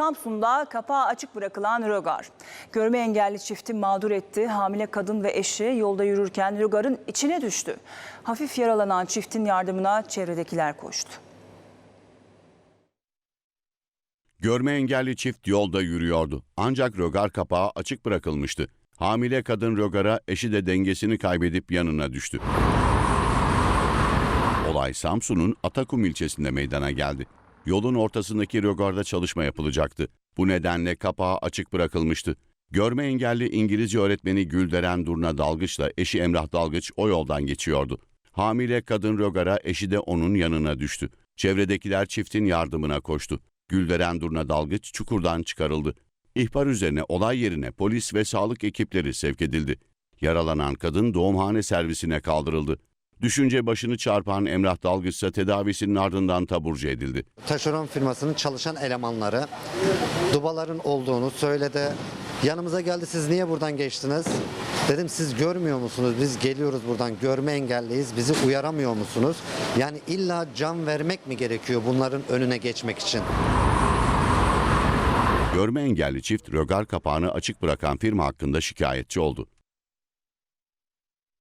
Samsun'da kapağı açık bırakılan rögar. Görme engelli çifti mağdur etti. Hamile kadın ve eşi yolda yürürken rögarın içine düştü. Hafif yaralanan çiftin yardımına çevredekiler koştu. Görme engelli çift yolda yürüyordu. Ancak rögar kapağı açık bırakılmıştı. Hamile kadın rögara, eşi de dengesini kaybedip yanına düştü. Olay Samsun'un Atakum ilçesinde meydana geldi. Yolun ortasındaki rögarda çalışma yapılacaktı. Bu nedenle kapağı açık bırakılmıştı. Görme engelli İngilizce öğretmeni Gülderen Durna Dalgıç'la eşi Emrah Dalgıç o yoldan geçiyordu. Hamile kadın rögara, eşi de onun yanına düştü. Çevredekiler çiftin yardımına koştu. Gülderen Durna Dalgıç çukurdan çıkarıldı. İhbar üzerine olay yerine polis ve sağlık ekipleri sevk edildi. Yaralanan kadın doğumhane servisine kaldırıldı. Düşünce başını çarpan Emrah Dalgıç ise tedavisinin ardından taburcu edildi. taşeron firmasının çalışan elemanları dubaların olduğunu söyledi. Yanımıza geldi siz niye buradan geçtiniz? Dedim siz görmüyor musunuz? Biz geliyoruz buradan görme engelliyiz. Bizi uyaramıyor musunuz? Yani illa can vermek mi gerekiyor bunların önüne geçmek için? Görme engelli çift rögar kapağını açık bırakan firma hakkında şikayetçi oldu.